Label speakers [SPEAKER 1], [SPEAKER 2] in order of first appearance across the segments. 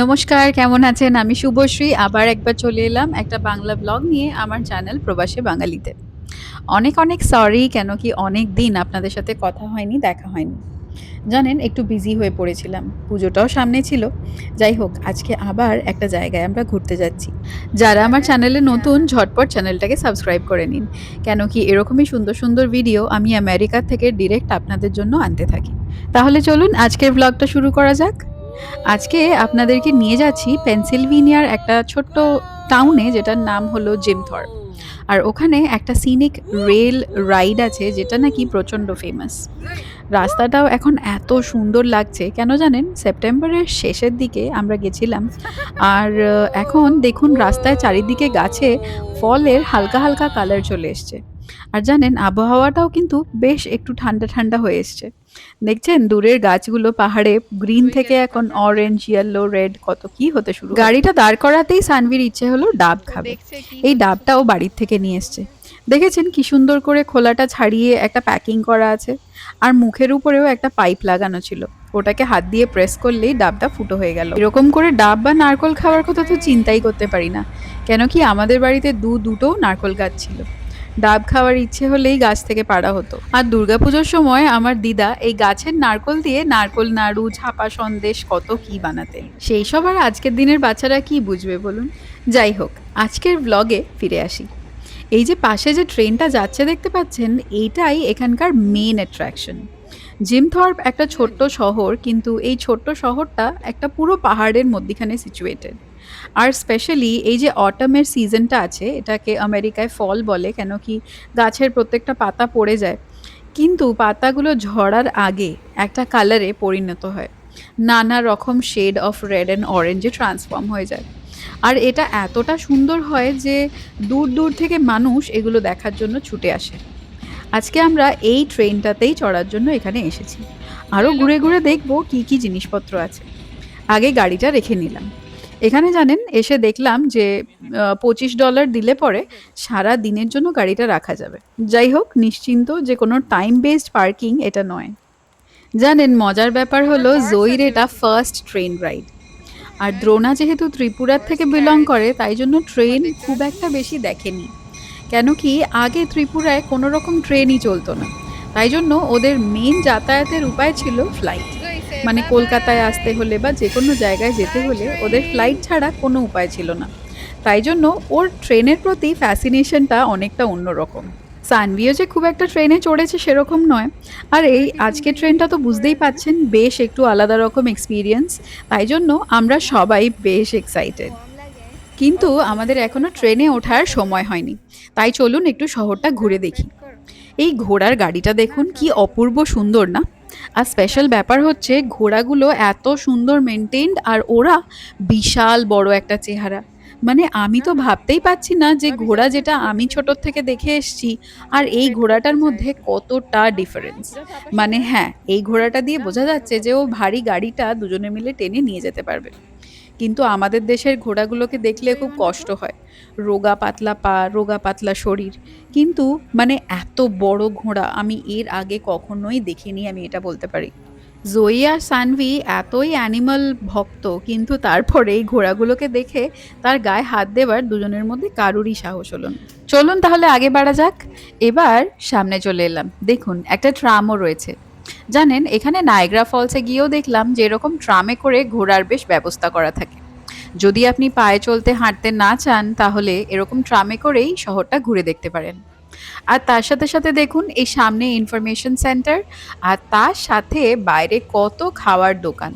[SPEAKER 1] নমস্কার, কেমন আছেন? আমি শুভশ্রী, আবার একবার চলে এলাম একটা বাংলা ব্লগ নিয়ে আমার চ্যানেল প্রবাসে বাঙালিতে। অনেক অনেক সরি কেন কি অনেক দিন আপনাদের সাথে কথা হয়নি, দেখা হয়নি। জানেন, একটু বিজি হয়ে পড়েছিলাম। পুজোটাও সামনে ছিল। যাই হোক, আজকে আবার একটা জায়গায় আমরা ঘুরতে যাচ্ছি। যারা আমার চ্যানেলে নতুন, ঝটপট চ্যানেলটাকে সাবস্ক্রাইব করে নিন। কেন কি এরকমই সুন্দর সুন্দর ভিডিও আমি আমেরিকা থেকে ডিরেক্ট আপনাদের জন্য আনতে থাকি। তাহলে চলুন, আজকের ব্লগটা শুরু করা যাক। আজকে আপনাদেরকে নিয়ে যাচ্ছি পেনসিলভেনিয়ার একটা ছোট্ট টাউনে যেটার নাম হলো জিমথর। আর ওখানে একটা সিনিক রেল রাইড আছে যেটা নাকি প্রচণ্ড ফেমাস রাস্তাটাও এখন এত সুন্দর লাগছে, কেন জানেন? সেপ্টেম্বরের শেষের দিকে আমরা গেছিলাম। আর এখন দেখুন রাস্তায় চারিদিকে গাছে ফলের হালকা হালকা কালার চলে এসছে। আর জানেন, আবহাওয়াটাও কিন্তু বেশ একটু ঠান্ডা ঠান্ডা হয়ে এসছে। দেখছেন দূরের গাছগুলো পাহাড়ে গ্রিন থেকে এখন অরেঞ্জ ইয়েলো রেড কত কি হতে শুরু গাড়িটা দাঁড় করাতেই সানভির ইচ্ছে হলো ডাব খাবে। এই ডাবটাও বাড়ির থেকে নিয়ে এসছে। দেখেছেন কি সুন্দর করে খোলাটা ছাড়িয়ে একটা প্যাকিং করা আছে? আর মুখের উপরেও একটা পাইপ লাগানো ছিল। ওটাকে হাত দিয়ে প্রেস করলেই ডাবটা ফুটো হয়ে গেল। এরকম করে ডাব বা নারকল খাওয়ার কথা তো চিন্তাই করতে পারি না। কেন কি আমাদের বাড়িতে দু দুটো নারকল গাছ ছিল। ডাব খাওয়ার ইচ্ছে হলেই গাছ থেকে পাড়া হতো। আর দুর্গাপুজোর সময় আমার দিদা এই গাছের নারকল দিয়ে নারকল, নাড়ু ছাপা সন্দেশ কত কি বানাতেন। সেই সব আর আজকের দিনের বাচ্চারা কি বুঝবে বলুন? যাই হোক, আজকের ব্লগে ফিরে আসি। এই যে পাশে যে ট্রেনটা যাচ্ছে দেখতে পাচ্ছেন, এইটাই এখানকার মেন অ্যাট্রাকশন জিমথর্প একটা ছোট্ট শহর, কিন্তু এই ছোট্ট শহরটা একটা পুরো পাহাড়ের মধ্যিখানে সিচুয়েটেড আর স্পেশালি এই যে অটামের সিজনটা আছে, এটাকে আমেরিকায় ফল বলে, কেন কি গাছের প্রত্যেকটা পাতা পড়ে যায়। কিন্তু পাতাগুলো ঝরার আগে একটা কালারে পরিণত হয়। নানা রকম শেড অফ রেড অ্যান্ড অরেঞ্জে ট্রান্সফর্ম হয়ে যায়। আর এটা এতটা সুন্দর হয় যে দূর দূর থেকে মানুষ এগুলো দেখার জন্য ছুটে আসে। আজকে আমরা এই ট্রেনটাতেই চড়ার জন্য এখানে এসেছি। আরও ঘুরে ঘুরে দেখব কি কি জিনিসপত্র আছে। আগে গাড়িটা রেখে নিলাম। এখানে জানেন এসে দেখলাম যে পঁচিশ ডলার দিলে পরে সারা দিনের জন্য গাড়িটা রাখা যাবে। যাই হোক নিশ্চিন্ত যে কোনো টাইম বেসড পার্কিং এটা নয়। জানেন মজার ব্যাপার হলো জয়ীর এটা ফার্স্ট ট্রেন রাইড আর দ্রোণা যেহেতু ত্রিপুরার থেকে বিলং করে তাই জন্য ট্রেন খুব একটা বেশি দেখেনি। কেন কি আগে ত্রিপুরায় কোনো রকম ট্রেনই চলতো না। তাই জন্য ওদের মেন যাতায়াতের উপায় ছিল ফ্লাইট মানে কলকাতায় আসতে হলে বা যে কোনো জায়গায় যেতে হলে ওদের ফ্লাইট ছাড়া কোনো উপায় ছিল না। তাই জন্য ওর ট্রেনের প্রতি ফ্যাসিনেশনটা অনেকটা অন্যরকম। সানভিও যে খুব একটা ট্রেনে চড়েছে সেরকম নয়। আর এই আজকের ট্রেনটা তো বুঝতেই পাচ্ছেন, বেশ একটু আলাদা রকম এক্সপিরিয়েন্স তাই জন্য আমরা সবাই বেশ এক্সাইটেড কিন্তু আমাদের এখনও ট্রেনে ওঠার সময় হয়নি। তাই চলুন একটু শহরটা ঘুরে দেখি। এই ঘোড়ার গাড়িটা দেখুন, কি অপূর্ব সুন্দর না? আর স্পেশাল ব্যাপার হচ্ছে ঘোড়াগুলো এত সুন্দর মেনটেন্ড আর ওরা বিশাল বড় একটা চেহারা। মানে আমি তো ভাবতেই পাচ্ছি না যে ঘোড়া যেটা আমি ছোটোর থেকে দেখে এসছি আর এই ঘোড়াটার মধ্যে কতটা ডিফারেন্স মানে হ্যাঁ এই ঘোড়াটা দিয়ে বোঝা যাচ্ছে যে ও ভারী গাড়িটা দুজনে মিলে টেনে নিয়ে যেতে পারবে। কিন্তু আমাদের দেশের ঘোড়াগুলোকে দেখলে খুব কষ্ট হয়। রোগা পাতলা পা, রোগা পাতলা শরীর। কিন্তু মানে এত বড় ঘোড়া, আমি এর আগে কখনোই দেখিনি, আমি এটা বলতে পারি। জয়ী আর সানভি এতই অ্যানিমাল ভক্ত, কিন্তু তারপরে এই ঘোড়াগুলোকে দেখে তার গায়ে হাত দেবার দুজনের মধ্যে কারুরই সাহস হলো না। চলুন তাহলে আগে বাড়া যাক। এবার সামনে চলে এলাম। দেখুন, একটা ট্রামও রয়েছে। জানেন, এখানে নায়গ্রা ফলসে গিয়েও দেখলাম যে এরকম ট্রামে করে ঘোরার বেশ ব্যবস্থা করা থাকে। যদি আপনি পায়ে চলতে হাঁটতে না চান, তাহলে এরকম ট্রামে করেই শহরটা ঘুরে দেখতে পারেন। আর তার সাথে সাথে দেখুন, এই সামনে ইনফরমেশন সেন্টার আর তার সাথে বাইরে কত খাওয়ার দোকান।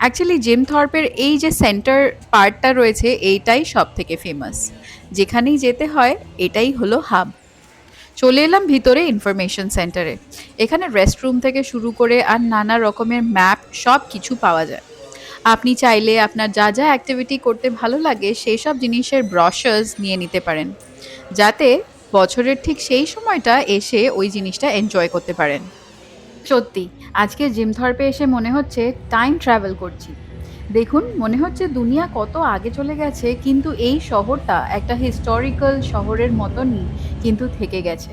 [SPEAKER 1] অ্যাকচুয়ালি জিম থর্পের এই যে সেন্টার পার্টটা রয়েছে, এইটাই সব থেকে ফেমাস যেখানেই যেতে হয়, এটাই হলো হাব চলে এলাম ভিতরে ইনফরমেশন সেন্টারে এখানে রেস্টরুম থেকে শুরু করে আর নানা রকমের ম্যাপ সব কিছু পাওয়া যায়। আপনি চাইলে আপনার যা যা অ্যাক্টিভিটি করতে ভালো লাগে সেই সব জিনিসের ব্রশার্স নিয়ে নিতে পারেন। যাতে বছরের ঠিক সেই সময়টা এসে ওই জিনিসটা এনজয় করতে পারেন। সত্যি আজকে জিমথর্পে এসে মনে হচ্ছে টাইম ট্রাভেল করছি। দেখুন, মনে হচ্ছে দুনিয়া কত আগে চলে গেছে, কিন্তু এই শহরটা একটা হিস্টোরিক্যাল শহরের মতনই কিন্তু থেকে গেছে।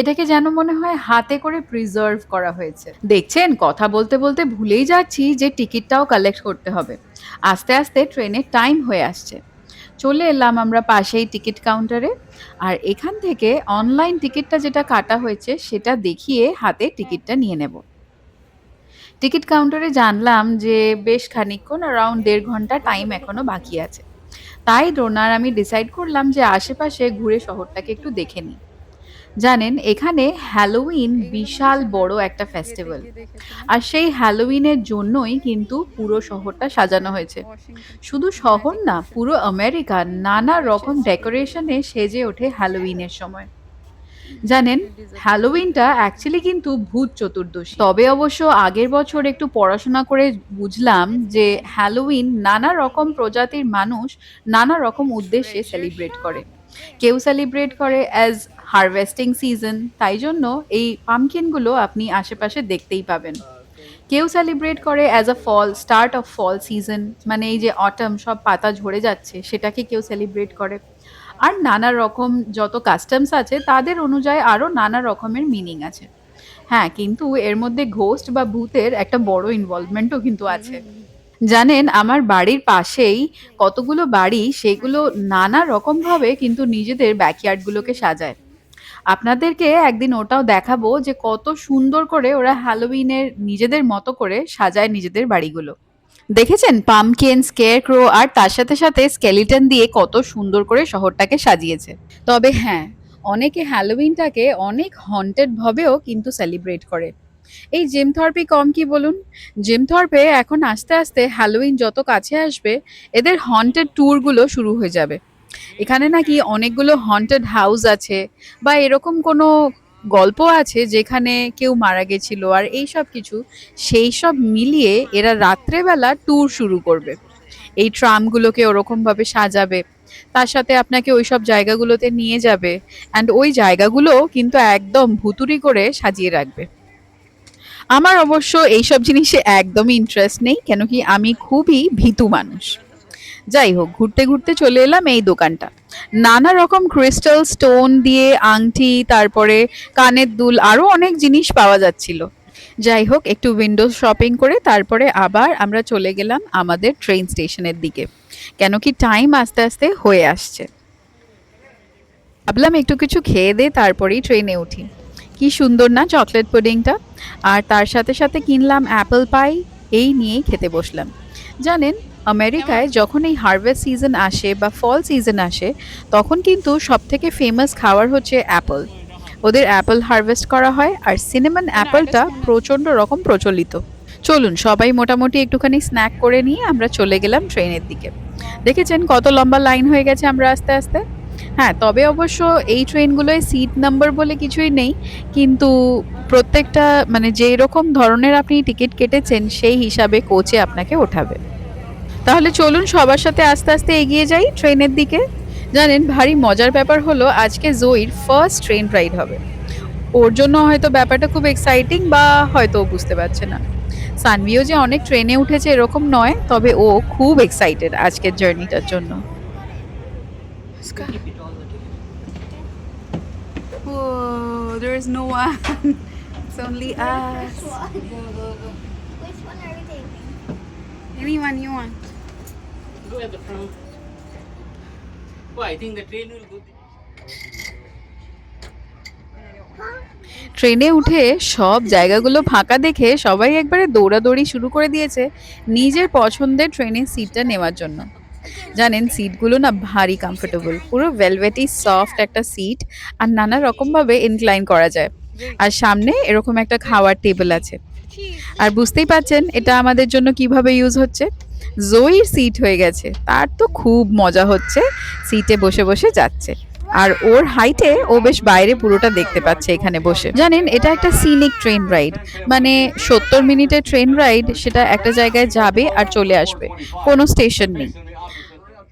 [SPEAKER 1] এটাকে যেন মনে হয় হাতে করে প্রিজার্ভ করা হয়েছে। দেখছেন, কথা বলতে বলতে ভুলেই যাচ্ছি যে টিকিটটাও কালেক্ট করতে হবে। আস্তে আস্তে ট্রেনের টাইম হয়ে আসছে। চলে এলাম আমরা পাশেই টিকিট কাউন্টারে আর এখান থেকে অনলাইন টিকিটটা যেটা কাটা হয়েছে, সেটা দেখিয়ে হাতে টিকিটটা নিয়ে নেব। টিকিট কাউন্টারে জানলাম যে বেশ খানিকক্ষণ অ্যারাউন্ড দেড় ঘণ্টা টাইম এখনও বাকি আছে। তাই ডোনার আমি ডিসাইড করলাম যে আশেপাশে ঘুরে শহরটাকে একটু দেখে নিই। জানেন, এখানে হ্যালোউইন বিশাল বড় একটা ফেস্টিভ্যাল আর সেই হ্যালোউইনের জন্যই কিন্তু পুরো শহরটা সাজানো হয়েছে। শুধু শহর না, পুরো আমেরিকা নানা রকম ডেকোরেশনে সেজে ওঠে হ্যালোউইনের সময়। জানেন, হ্যালোউইনটা অ্যাকচুয়ালি কিন্তু ভূত চতুর্দশী। তবে অবশ্য আগের বছর একটু পড়াশোনা করে বুঝলাম যে হ্যালোউইন নানা রকম প্রজাতির মানুষ নানা রকম উদ্দেশ্যে সেলিব্রেট করে। কেউ সেলিব্রেট করে অ্যাজ হারভেস্টিং সিজন তাই জন্য এই পামকিনগুলো আপনি আশেপাশে দেখতেই পাবেন। কেউ সেলিব্রেট করে as a fall start of fall season মানে এই যে অটম সব পাতা ঝরে যাচ্ছে, সেটাকে কেউ সেলিব্রেট করে। আর নানা রকম যত কাস্টমস আছে, তাদের অনুযায়ী আরও নানা রকমের মিনিং আছে। হ্যাঁ কিন্তু এর মধ্যে ঘোস্ট বা ভূতের একটা বড় ইনভলভমেন্টও কিন্তু আছে। জানেন, আমার বাড়ির পাশেই কতগুলো বাড়ি, সেগুলো নানা রকমভাবে কিন্তু নিজেদের ব্যাকইয়ার্ডগুলোকে সাজায়। আপনাদেরকে একদিন ওটাও দেখাবো যে কত সুন্দর করে ওরা হ্যালোউইনের নিজেদের মতো করে সাজায় নিজেদের বাড়িগুলো। দেখেছেন? পামকিন স্কেয়ারক্রো আর তার সাথে সাথে স্কেলিটন দিয়ে কত সুন্দর করে শহরটাকে সাজিয়েছে। তবে হ্যাঁ অনেকে হ্যালোউইনটাকে অনেক হন্টেড ভাবেও কিন্তু সেলিব্রেট করে। এই জিমথর্পে কম কি বলুন? জিমথর্পে এখন আস্তে আস্তে হ্যালোউইন যত কাছে আসবে, এদের হন্টেড ট্যুরগুলো শুরু হয়ে যাবে। এখানে নাকি অনেকগুলো হন্টেড হাউস আছে বা এরকম কোনো গল্প আছে যেখানে কেউ মারা গেছিল আর এই সব কিছু, সেই সব মিলিয়ে এরা রাত্রেবেলা ট্যুর শুরু করবে। এই ট্রামগুলোকে ওরকমভাবে সাজাবে, তার সাথে আপনাকে ওই সব জায়গাগুলোতে নিয়ে যাবে অ্যান্ড ওই জায়গাগুলো কিন্তু একদম ভুতুরি করে সাজিয়ে রাখবে। আমার অবশ্য এইসব জিনিসে একদমই ইন্টারেস্ট নেই কেন কি আমি খুবই ভীতু মানুষ। যাই হোক, ঘুরতে ঘুরতে চলে এলাম এই দোকানটা। নানা রকম ক্রিস্টাল স্টোন দিয়ে, আংটি, তারপরে কানের দুল আরও অনেক জিনিস পাওয়া যাচ্ছিল। যাই হোক, একটু উইন্ডো শপিং করে তারপরে আবার আমরা চলে গেলাম আমাদের ট্রেন স্টেশনের দিকে। কেন কি টাইম আস্তে আস্তে হয়ে আসছে। ভাবলাম একটু কিছু খেয়ে দে তারপরেই ট্রেনে উঠি। কি সুন্দর না চকলেট পুডিংটা আর তার সাথে সাথে কিনলাম অ্যাপেল পাই এই নিয়েই খেতে বসলাম। জানেন আমেরিকায় যখন এই হারভেস্ট সিজন আসে বা ফল সিজন আসে তখন কিন্তু সব থেকে ফেমাস খাবার হচ্ছে অ্যাপল ওদের অ্যাপল হারভেস্ট করা হয় আর সিনেমান অ্যাপলটা প্রচণ্ড রকম প্রচলিত। চলুন সবাই মোটামুটি একটুখানি স্ন্যাক করে নিয়ে আমরা চলে গেলাম ট্রেনের দিকে। দেখেছেন কত লম্বা লাইন হয়ে গেছে আমরা আস্তে আস্তে? হ্যাঁ তবে অবশ্য এই ট্রেনগুলোয় সিট নাম্বার বলে কিছুই নেই কিন্তু প্রত্যেকটা মানে যেই রকম ধরনের আপনি টিকিট কেটেছেন সেই হিসাবে কোচে আপনাকে ওঠাবে। তাহলে চলুন সবার সাথে আস্তে আস্তে এগিয়ে যাই ট্রেনের দিকে জানেন ভারী মজার ব্যাপার হলো আজকে জয়ীর ফার্স্ট ট্রেন রাইড হবে ওর জন্য হয়তো ব্যাপারটা খুব এক্সাইটিং বা হয়তো ও বুঝতে পারছে না সানভিও যে অনেক ট্রেনে উঠেছে এরকম নয় তবে ও খুব এক্সাইটেড আজকের জার্নিটার জন্য
[SPEAKER 2] Whoa, there is no one. it's only us.
[SPEAKER 3] Which one are we taking?
[SPEAKER 2] Anyone you want.
[SPEAKER 4] Go at the front. Oh, I think the train will go.
[SPEAKER 1] ট্রেনে উঠে সব জায়গাগুলো ফাঁকা দেখে সবাই একবারে দৌড়াদৌড়ি শুরু করে দিয়েছে নিজের পছন্দের ট্রেনের সিটটা নেওয়ার জন্য জানেন সিটগুলো না ভারী কমফোর্টেবল পুরো ভেলভেটি সফট একটা সিট আর নানা রকমভাবে ইনক্লাইন করা যায় আর সামনে এরকম একটা খাওয়ার টেবিল আছে আর বুঝতেই পারছেন এটা আমাদের জন্য কীভাবে ইউজ হচ্ছে জয়ীর সিট হয়ে গেছে। তার তো খুব মজা হচ্ছে সিটে বসে বসে যাচ্ছে। আর ওর হাইটে ও বেশ বাইরে পুরোটা দেখতে পাচ্ছে এখানে বসে। জানেন, এটা একটা সিনিক ট্রেন রাইড মানে সত্তর মিনিটের ট্রেন রাইড সেটা একটা জায়গায় যাবে আর চলে আসবে। কোনো স্টেশন নেই।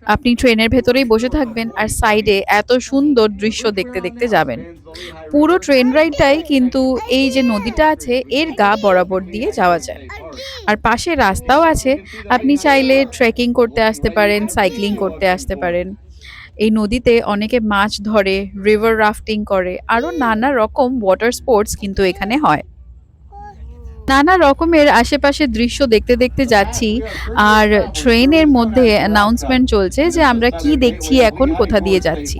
[SPEAKER 1] আপনি ট্রেনের ভেতরেই বসে থাকবেন আর সাইডে এত সুন্দর দৃশ্য দেখতে দেখতে যাবেন। পুরো ট্রেন রাইডটাই কিন্তু এই যে নদীটা আছে, এর গা বরাবর দিয়ে যাওয়া যায়। আর পাশে রাস্তাও আছে, আপনি চাইলে ট্রেকিং করতে আসতে পারেন সাইক্লিং করতে আসতে পারেন। এই নদীতে অনেকে মাছ ধরে রিভার রাফটিং করে, আরও নানা রকম ওয়াটার স্পোর্টস কিন্তু এখানে হয়। নানা রকমের আশেপাশে দৃশ্য দেখতে দেখতে যাচ্ছি। আর ট্রেনের মধ্যে অ্যানাউন্সমেন্ট চলছে যে আমরা কি দেখছি, এখন কোথা দিয়ে যাচ্ছি।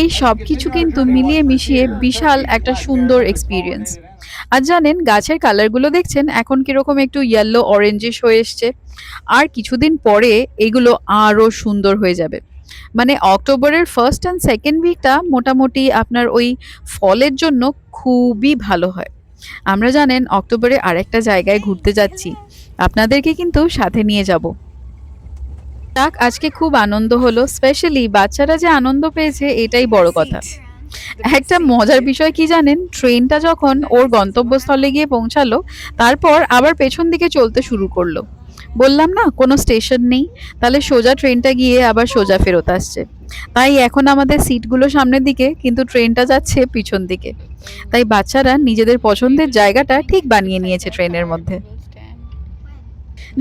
[SPEAKER 1] এই সব কিছু কিন্তু মিলিয়ে মিশিয়ে বিশাল একটা সুন্দর এক্সপিরিয়েন্স আর জানেন, গাছের কালারগুলো দেখছেন, এখন কীরকম একটু ইয়েলো অরেঞ্জিশ হয়ে এসছে। আর কিছুদিন পরে এগুলো আরও সুন্দর হয়ে যাবে। মানে অক্টোবরের ফার্স্ট অ্যান্ড সেকেন্ড উইকটা মোটামুটি আপনার ওই ফলের জন্য খুবই ভালো হয়। আমরা জানেন অক্টোবরে আরেকটা জায়গায় ঘুরতে যাচ্ছি। আপনাদেরকে কিন্তু সাথে নিয়ে যাব। যাক আজকে খুব আনন্দ হলো। স্পেশালি বাচ্চারা যে আনন্দ পেয়েছে এটাই বড় কথা। একটা মজার বিষয় কি জানেন? ট্রেনটা যখন ওর গন্তব্যস্থলে গিয়ে পৌঁছালো তারপর আবার পেছন দিকে চলতে শুরু করল। বললাম না কোনো স্টেশন নেই। তাহলে সোজা ট্রেনটা গিয়ে আবার সোজা ফেরত আসছে। তাই এখন আমাদের সিটগুলো সামনের দিকে কিন্তু ট্রেনটা যাচ্ছে পিছন দিকে। তাই বাচ্চারা নিজেদের পছন্দের জায়গাটা ঠিক বানিয়ে নিয়েছে ট্রেনের মধ্যে।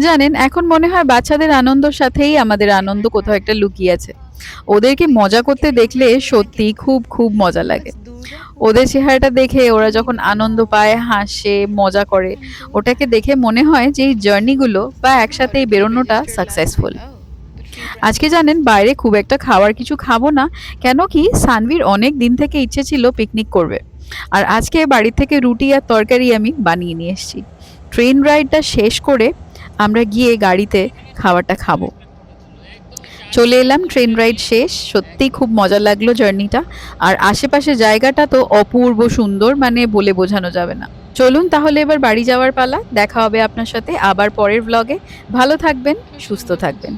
[SPEAKER 1] জানেন, এখন মনে হয় বাচ্চাদের আনন্দর সাথেই আমাদের আনন্দ কোথাও একটা লুকিয়ে আছে। ওদেরকে মজা করতে দেখলে সত্যি খুব খুব মজা লাগে। ওদের চেহারাটা দেখে ওরা যখন আনন্দ পায়, হাসে, মজা করে, ওটাকে দেখে মনে হয় যে এই জার্নিগুলো বা একসাথে এই বেরোনোটা সাকসেসফুল আজকে জানেন, বাইরে খুব একটা খাওয়ার কিছু খাব না, কেন কি সানভির অনেক দিন থেকে ইচ্ছে ছিল পিকনিক করবে। আর আজকে বাড়ি থেকে রুটি আর তরকারি আমি বানিয়ে নিয়ে এসেছি। ট্রেন রাইডটা শেষ করে আমরা গিয়ে গাড়িতে খাবারটা খাব। চলে এলাম, ট্রেন রাইড শেষ। সত্যিই খুব মজা লাগল জার্নিটা। আর আশেপাশে জায়গাটা তো অপূর্ব সুন্দর মানে বলে বোঝানো যাবে না। চলুন তাহলে এবার বাড়ি যাওয়ার পালা। দেখা হবে আপনার সাথে আবার পরের ব্লগে ভালো থাকবেন, সুস্থ থাকবেন।